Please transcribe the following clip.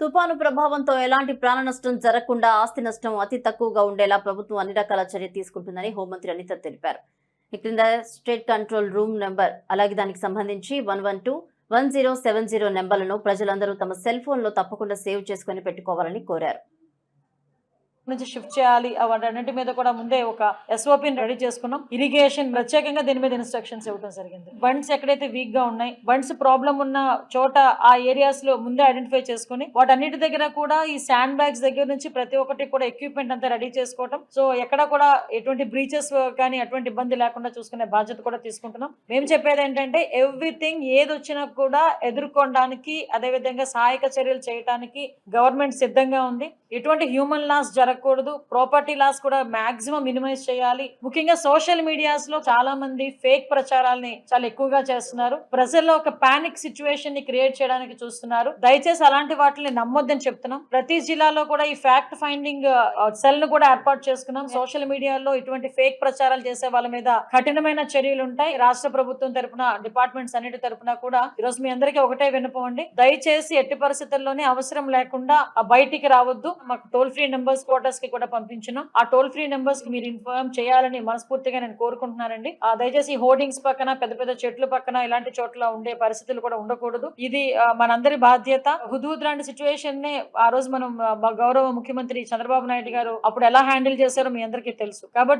తుపాను ప్రభావంతో ఎలాంటి ప్రాణ నష్టం జరగకుండా ఆస్తి నష్టం అతి తక్కువగా ఉండేలా ప్రభుత్వం అన్ని రకాల చర్య తీసుకుంటుందని హోంమంత్రి అనిత తెలిపారు. ఈ క్రింద స్టేట్ కంట్రోల్ రూమ్ నెంబర్ అలాగే దానికి సంబంధించి one one two one zero seven zero నెంబర్లను ప్రజలందరూ తమ సెల్ ఫోన్లో తప్పకుండా సేవ్ చేసుకుని పెట్టుకోవాలని కోరారు. నుంచి షిఫ్ట్ చేయాలి. అవన్నింటి మీద కూడా ముందే ఒక ఎస్ఓపిని రెడీ చేసుకున్నాం. ఇరిగేషన్ ప్రత్యేకంగా దీని మీద ఇన్స్ట్రక్షన్స్ ఇవ్వడం జరిగింది. బండ్స్ ఎక్కడైతే వీక్గా ఉన్నాయి బండ్స్ ప్రాబ్లం ఉన్న చోట ఆ ఏరియాస్లో ముందే ఐడెంటిఫై చేసుకుని వాటన్నిటి దగ్గర కూడా ఈ శాండ్ బ్యాగ్స్ దగ్గర నుంచి ప్రతి ఒక్కటి కూడా ఎక్విప్మెంట్ అంతా రెడీ చేసుకోవడం సో ఎక్కడ కూడా ఎటువంటి బ్రీచెస్ కానీ ఎటువంటి ఇబ్బంది లేకుండా చూసుకునే బాధ్యత కూడా తీసుకుంటున్నాం. మేము చెప్పేది ఏంటంటే ఎవ్రీథింగ్ ఏది వచ్చినా కూడా ఎదుర్కోవడానికి అదేవిధంగా సహాయక చర్యలు చేయడానికి గవర్నమెంట్ సిద్ధంగా ఉంది. ఎటువంటి హ్యూమన్ లాస్ జరగకూడదు ప్రాపర్టీ లాస్ కూడా మాక్సిమం మినిమైజ్ చేయాలి. ముఖ్యంగా సోషల్ మీడియాస్లో చాలా మంది ఫేక్ ప్రచారాల్ని చాలా ఎక్కువగా చేస్తున్నారు. ప్రజల్లో ఒక పానిక్ సిచ్యువేషన్ని క్రియేట్ చేయడానికి చూస్తున్నారు. దయచేసి అలాంటి వాటిని నమ్మొద్దని చెప్తున్నాం. ప్రతి జిల్లాలో కూడా ఈ ఫ్యాక్ట్ ఫైండింగ్ సెల్ను కూడా ఏర్పాటు చేసుకున్నాం. సోషల్ మీడియాలో ఇటువంటి ఫేక్ ప్రచారాలు చేసే వాళ్ళ మీద కఠినమైన చర్యలు ఉంటాయి. రాష్ట్ర ప్రభుత్వం తరపున డిపార్ట్మెంట్స్ అన్నిటి తరపున కూడా ఈరోజు మీ అందరికీ ఒకటే వినపండి దయచేసి ఎట్టి పరిస్థితుల్లోనే అవసరం లేకుండా బయటికి రావద్దు. మాకు టోల్ ఫ్రీ నెంబర్స్ కూడా క్వార్టర్స్కి కూడా పంపించినాం. ఆ టోల్ ఫ్రీ నెంబర్స్కి మీరు ఇన్ఫార్మ్ చేయాలని మనస్ఫూర్తిగా నేను కోరుకుంటున్నానండి. ఆ దయచేసి హోర్డింగ్స్ పక్కన పెద్ద పెద్ద చెట్లు పక్కన ఇలాంటి చోట్ల ఉండే పరిస్థితులు కూడా ఉండకూడదు. ఇది మనందరి బాధ్యత. హుదూద్ లాంటి సిచ్యువేషన్ నే ఆ రోజు మనం గౌరవ ముఖ్యమంత్రి చంద్రబాబు నాయుడు గారు అప్పుడు ఎలా హ్యాండిల్ చేశారో మీ అందరికీ తెలుసు. కాబట్టి